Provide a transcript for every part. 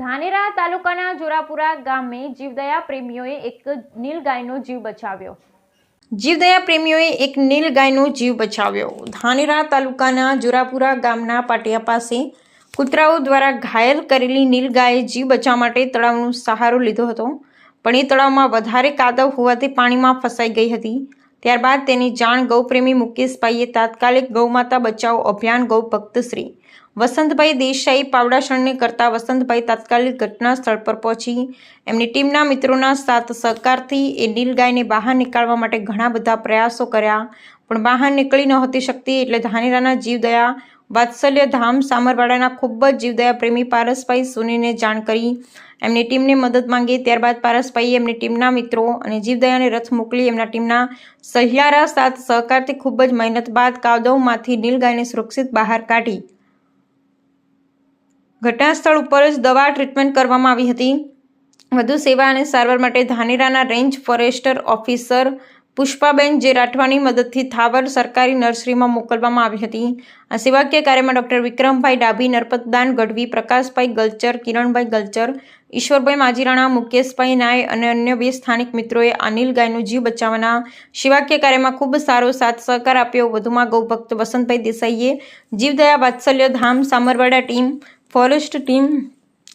ધાનેરા તાલુકાના જોરાપુરા ગામે જીવદયા પ્રેમીઓએ એક નીલગાયનો જીવ બચાવ્યો. જીવદયા પ્રેમીઓએ એક નીલગાયનો જીવ બચાવ્યો. ધાનેરા તાલુકાના જોરાપુરા ગામના પાટિયા પાસે કૂતરાઓ દ્વારા ઘાયલ કરેલી નીલગાયે જીવ બચાવવા માટે તળાવનો સહારો લીધો હતો. પણ એ તળાવમાં વધારે કાદવ હોવાથી પાણીમાં ફસાઈ ગઈ હતી. ત્યારબાદ તેની જાણ ગૌપ્રેમી મુકેશભાઈએ તાત્કાલિક ગૌમાતા બચાવો અભિયાન ગૌ ભક્તશ્રી વસંતભાઈ દેસાઈ પાવડાસણને કરતા વસંતભાઈ તાત્કાલિક ઘટના સ્થળ પર પહોંચી. એમની ટીમના મિત્રોના સાથ સહકારથી એ નીલગાયને બહાર નીકાળવા માટે ઘણા બધા પ્રયાસો કર્યા, પણ બહાર નીકળી નહોતી શકતી એટલે ધાનેરાના જીવદયા વાત્સલ્ય ધામ સામરવાડાના ખૂબ જ જીવદયા પ્રેમી પારસભાઈ સુનીને જાણ કરી. એમની ટીમને મદદ માંગી. ત્યારબાદ પારસભાઈએ એમની ટીમના મિત્રો અને જીવદયાને રથ મોકલી એમના ટીમના સહિયારા સાથ સહકારથી ખૂબ જ મહેનત બાદ કાવદવમાંથી નીલગાયને સુરક્ષિત બહાર કાઢી. ઘટના સ્થળ ઉપર જ દવા ટ્રીટમેન્ટ કરવામાં આવી હતી. વધુ સેવા અને સારવાર માટે ધાનેરાના range forester officer Pushpaben J રાઠવાની મદદથી થાવર સરકારી નર્સરીમાં મોકલવામાં આવી હતી. આ સેવાકીય કાર્યમાં ડૉક્ટર વિક્રમભાઈ ડાભી નરપતદાન ગઢવી, પ્રકાશભાઈ ગલચર, કિરણભાઈ ગલચર, ઈશ્વરભાઈ માજીરાણા, મુકેશભાઈ નાય અને અન્ય બે સ્થાનિક મિત્રોએ અનિલ ગાયનું જીવ બચાવવાના સેવાકીય કાર્યમાં ખૂબ સારો સાથ સહકાર આપ્યો. વધુમાં ગૌભક્ત Vasantbhai દેસાઈએ Jivdaya Vatsalya Dham, Samarvada team, forest team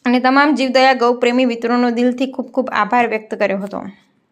અને તમામ જીવદયા ગૌ પ્રેમી મિત્રોનો દિલથી ખૂબ ખૂબ આભાર વ્યક્ત કર્યો હતો.